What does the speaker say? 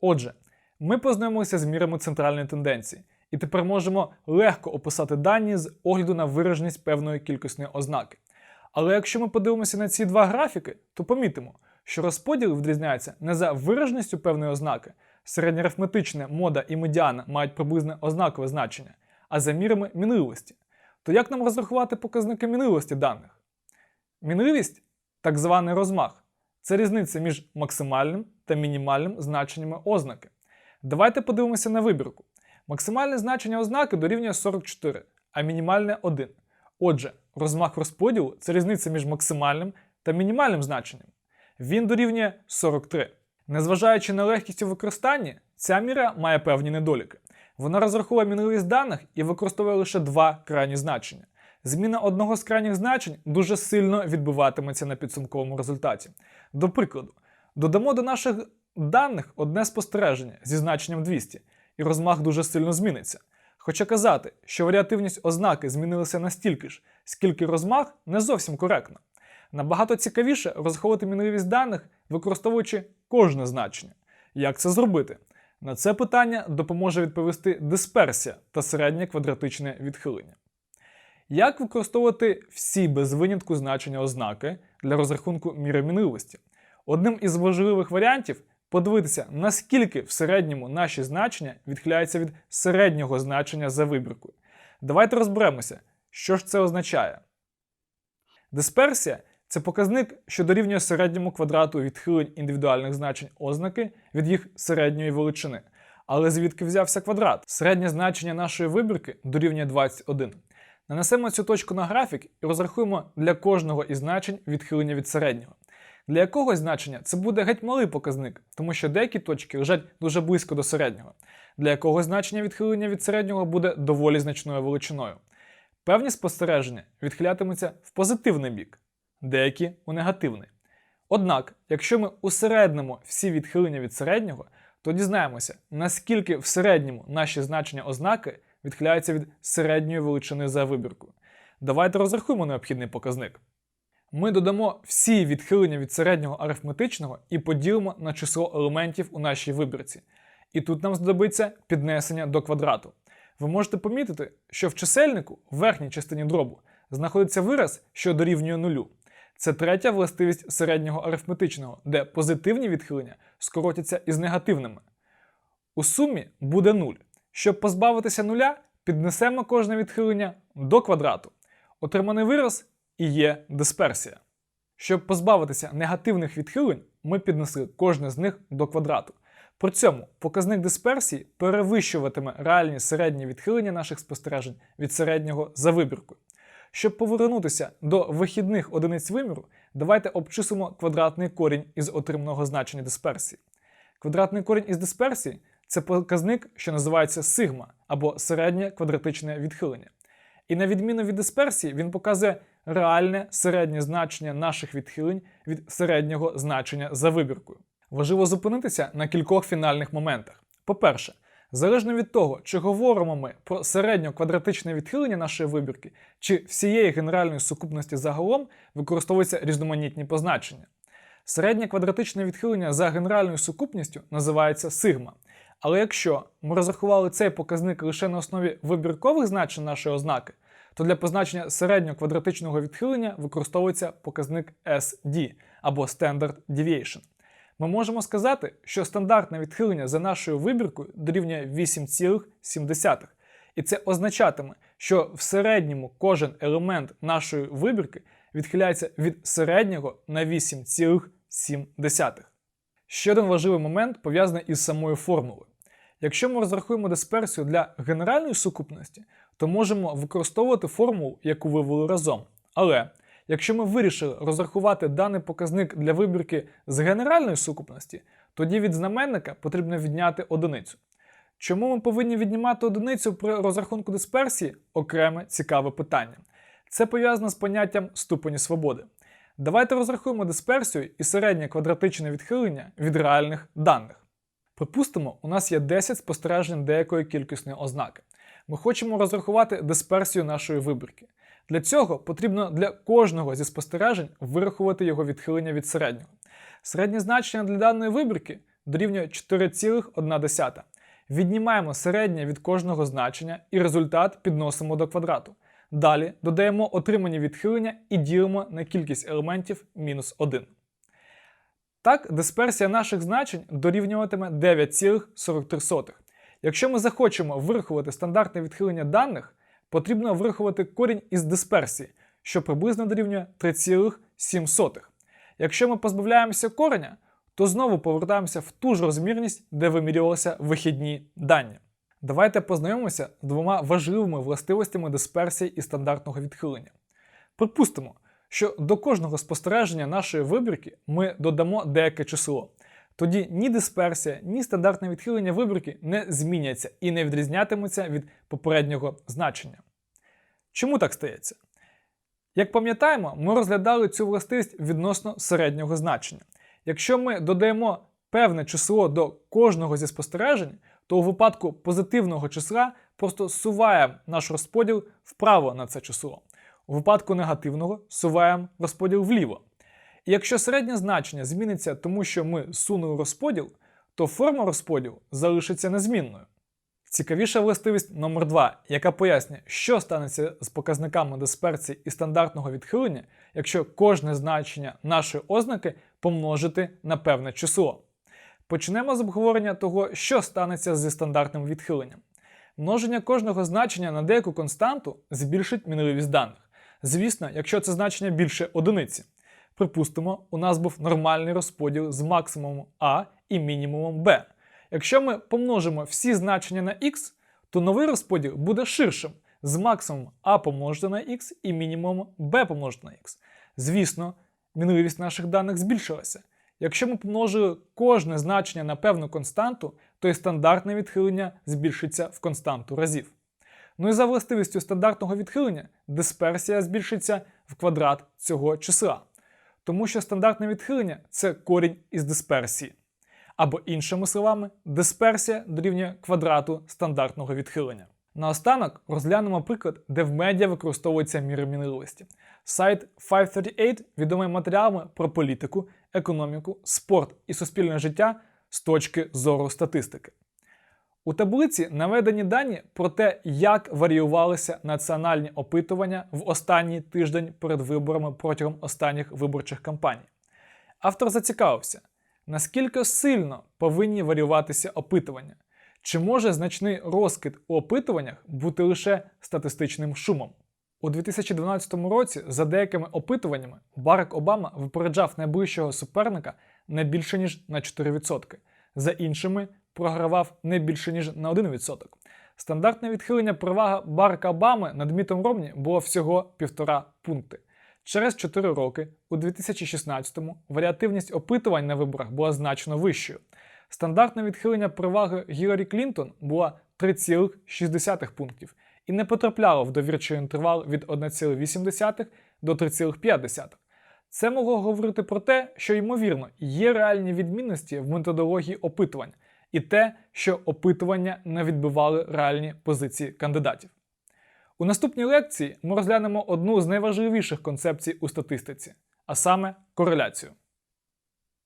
Отже, ми познайомилися з мірами центральної тенденції, і тепер можемо легко описати дані з огляду на вираженість певної кількісної ознаки. Але якщо ми подивимося на ці два графіки, то помітимо, що розподіл відрізняється не за вираженістю певної ознаки, середньоарифметичне, мода і медіана мають приблизне ознакове значення, а за мірами мінливості. То як нам розрахувати показники мінливості даних? Мінливість так званий розмах це різниця між максимальним та мінімальним значеннями ознаки. Давайте подивимося на вибірку. Максимальне значення ознаки дорівнює 44, а мінімальне 1. Отже, розмах розподілу це різниця між максимальним та мінімальним значенням. Він дорівнює 43. Незважаючи на легкість у використанні, ця міра має певні недоліки. Вона розраховує мінливість даних і використовує лише два крайні значення. Зміна одного з крайніх значень дуже сильно відбиватиметься на підсумковому результаті. До прикладу, додамо до наших даних одне спостереження зі значенням 200, і розмах дуже сильно зміниться. Хоча казати, що варіативність ознаки змінилася настільки ж, скільки розмах, не зовсім коректно. Набагато цікавіше розраховувати мінливість даних, використовуючи кожне значення. Як це зробити? На це питання допоможе відповісти дисперсія та середнє квадратичне відхилення. Як використовувати всі без винятку значення ознаки для розрахунку міри мінливості? Одним із важливих варіантів подивитися, наскільки в середньому наші значення відхиляються від середнього значення за вибіркою. Давайте розберемося, що ж це означає. Дисперсія це показник, що дорівнює середньому квадрату відхилень індивідуальних значень ознаки від їх середньої величини. Але звідки взявся квадрат? Середнє значення нашої вибірки дорівнює 21. Нанесемо цю точку на графік і розрахуємо для кожного із значень відхилення від середнього. Для якогось значення це буде геть малий показник, тому що деякі точки лежать дуже близько до середнього. Для якогось значення відхилення від середнього буде доволі значною величиною. Певні спостереження відхилятимуться в позитивний бік, деякі у негативний. Однак, якщо ми усереднимо всі відхилення від середнього, то дізнаємося, наскільки в середньому наші значення ознаки відхиляються від середньої величини за вибіркою. Давайте розрахуємо необхідний показник. Ми додамо всі відхилення від середнього арифметичного і поділимо на число елементів у нашій вибірці. І тут нам знадобиться піднесення до квадрату. Ви можете помітити, що в чисельнику в верхній частині дробу знаходиться вираз, що дорівнює нулю. Це третя властивість середнього арифметичного, де позитивні відхилення скоротяться із негативними. У сумі буде 0. Щоб позбавитися нуля, піднесемо кожне відхилення до квадрату. Отриманий вираз і є дисперсія. Щоб позбавитися негативних відхилень, ми піднесли кожне з них до квадрату. При цьому показник дисперсії перевищуватиме реальні середні відхилення наших спостережень від середнього за вибіркою. Щоб повернутися до вихідних одиниць виміру, давайте обчислимо квадратний корінь із отриманого значення дисперсії. Квадратний корінь із дисперсії це показник, що називається сигма або середнє квадратичне відхилення. І на відміну від дисперсії, він показує реальне середнє значення наших відхилень від середнього значення за вибіркою. Важливо зупинитися на кількох фінальних моментах. По-перше, залежно від того, чи говоримо ми про середньоквадратичне відхилення нашої вибірки, чи всієї генеральної сукупності загалом використовуються різноманітні позначення. Середнє квадратичне відхилення за генеральною сукупністю називається сигма. Але якщо ми розрахували цей показник лише на основі вибіркових значень нашої ознаки, то для позначення середнього квадратичного відхилення використовується показник SD або Standard Deviation. Ми можемо сказати, що стандартне відхилення за нашою вибіркою дорівнює 8,7. І це означатиме, що в середньому кожен елемент нашої вибірки відхиляється від середнього на 8,7. Ще один важливий момент пов'язаний із самою формулою. Якщо ми розрахуємо дисперсію для генеральної сукупності, то можемо використовувати формулу, яку вивели разом. Але якщо ми вирішили розрахувати даний показник для вибірки з генеральної сукупності, тоді від знаменника потрібно відняти одиницю. Чому ми повинні віднімати одиницю при розрахунку дисперсії окреме цікаве питання. Це пов'язано з поняттям ступені свободи. Давайте розрахуємо дисперсію і середнє квадратичне відхилення від реальних даних. Припустимо, у нас є 10 спостережень деякої кількісної ознаки. Ми хочемо розрахувати дисперсію нашої вибірки. Для цього потрібно для кожного зі спостережень вирахувати його відхилення від середнього. Середнє значення для даної вибірки дорівнює 4,1. Віднімаємо середнє від кожного значення і результат підносимо до квадрату. Далі додаємо отримані відхилення і ділимо на кількість елементів мінус 1. Так, дисперсія наших значень дорівнюватиме 9,43. Якщо ми захочемо вирахувати стандартне відхилення даних, потрібно вирахувати корінь із дисперсії, що приблизно дорівнює 3,7. Якщо ми позбавляємося кореня, то знову повертаємося в ту ж розмірність, де вимірювалися вихідні дані. Давайте познайомимося з двома важливими властивостями дисперсії і стандартного відхилення. Припустимо, що до кожного спостереження нашої вибірки ми додамо деяке число. Тоді ні дисперсія, ні стандартне відхилення вибірки не зміняться і не відрізнятимуться від попереднього значення. Чому так стається? Як пам'ятаємо, ми розглядали цю властивість відносно середнього значення. Якщо ми додаємо певне число до кожного зі спостережень, то у випадку позитивного числа просто суваємо наш розподіл вправо на це число. У випадку негативного суваємо розподіл вліво. І якщо середнє значення зміниться тому, що ми сунули розподіл, то форма розподілу залишиться незмінною. Цікавіша властивість номер 2 яка пояснює, що станеться з показниками дисперсії і стандартного відхилення, якщо кожне значення нашої ознаки помножити на певне число. Почнемо з обговорення того, що станеться зі стандартним відхиленням. Множення кожного значення на деяку константу збільшить мінливість даних. Звісно, якщо це значення більше одиниці. Припустимо, у нас був нормальний розподіл з максимумом А і мінімумом Б. Якщо ми помножимо всі значення на х, то новий розподіл буде ширшим з максимумом А помножити на х і мінімумом Б помножити на х. Звісно, мінливість наших даних збільшилася. Якщо ми помножили кожне значення на певну константу, то і стандартне відхилення збільшиться в константу разів. Ну і за властивістю стандартного відхилення дисперсія збільшиться в квадрат цього числа. Тому що стандартне відхилення це корінь із дисперсії. Або іншими словами, дисперсія дорівнює квадрату стандартного відхилення. Наостанок розглянемо приклад, де в медіа використовується міри мінливості. Сайт 538 відомий матеріалами про політику, економіку, спорт і суспільне життя з точки зору статистики. У таблиці наведені дані про те, як варіювалися національні опитування в останній тиждень перед виборами протягом останніх виборчих кампаній. Автор зацікавився, наскільки сильно повинні варіюватися опитування, чи може значний розкид у опитуваннях бути лише статистичним шумом. У 2012 році, за деякими опитуваннями, Барак Обама випереджав найближчого суперника не більше ніж на 4%, за іншими програвав не більше ніж на 1%. Стандартне відхилення перевага Барака Обами над Мітом Ромні було всього 1,5 пункти. Через 4 роки, у 2016-му, варіативність опитувань на виборах була значно вищою. Стандартне відхилення переваги Гіларі Клінтон була 3,6 пунктів і не потрапляло в довірчий інтервал від 1,8 до 3,5. Це могло говорити про те, що, ймовірно, є реальні відмінності в методології опитувань, і те, що опитування не відбивали реальні позиції кандидатів. У наступній лекції ми розглянемо одну з найважливіших концепцій у статистиці, а саме кореляцію.